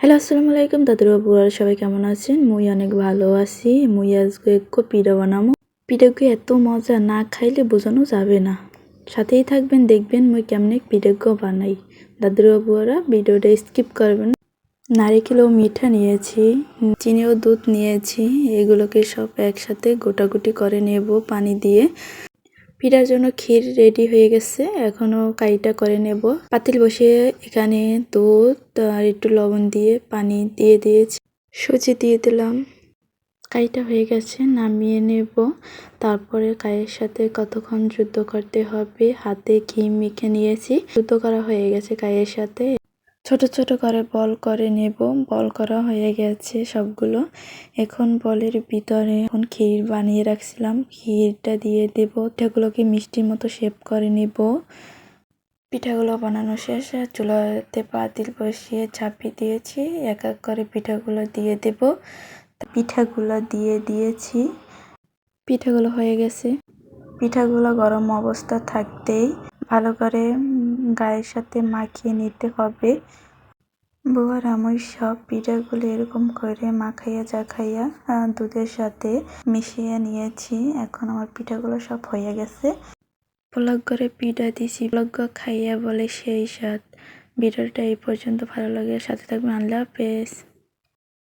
Hello, আসসালামু আলাইকুম। দাদুর বাবুরা সবাই কেমন আছেন? মুই অনেক ভালো আছি। মুই আজকে একটু পিঠা বানাবো। পিঠাকে এত মজা না খাইলে বোঝানো যাবে না। সাথেই থাকবেন, দেখবেন মুই কেমনে পিঠাকে বানাই। দাদুর বাবুরা ভিডিওটা স্কিপ করবেন নারিকেল ও মিঠা নিয়েছি, চিনি ও দুধ নিয়েছি। এগুলোকে সব একসাথে গোটাগুটি করে নেব পানি দিয়ে। পিঠার জন্য ক্ষীর রেডি হয়ে গেছে। এখনও কাইটা করে নেব। পাতিল বসিয়ে এখানে দুধ আর একটু লবণ দিয়ে পানি দিয়ে দিয়েছি। সুজি দিয়ে দিলাম। কাইটা হয়ে গেছে, নামিয়ে নেব। তারপরে কাইয়ের সাথে কতক্ষণ যুদ্ধ করতে হবে, হাতে ঘি মেখে নিয়েছি। যুদ্ধ করা হয়ে গেছে কাইয়ের সাথে। ছোট ছোট করে বল করে নেব। বল করা হয়ে গেছে সবগুলো। এখন বলের ভিতরে এখন ক্ষীর বানিয়ে রাখছিলাম। ক্ষীরটা দিয়ে দেব। পিঠাগুলোকে মিষ্টির মতো শেপ করে নেব। পিঠাগুলো বানানো শেষ। চুলাতে পাতিল বসিয়ে চাপিয়ে দিয়েছি। এক এক করে পিঠাগুলো দিয়ে দেব। পিঠাগুলো দিয়ে দিয়েছি। পিঠাগুলো হয়ে গেছে। পিঠাগুলো গরম অবস্থা থাকতেই ভালো করে গায়ের সাথে মাখিয়ে নিতে হবে। বুয়ার আমি সব পিঠাগুলো এরকম করে মাখাইয়া জাখাইয়া দুধের সাথে মিশিয়ে নিয়েছি। এখন আমার পিঠাগুলো সব হয়ে গেছে। ব্লগ করে পিঠা দিছি। ব্লগ খাইয়া বলে সেই স্বাদ। ভিডিওটা এই পর্যন্ত ভালো লাগে। সাথে থাকবে আল্লাহ হাফেজ।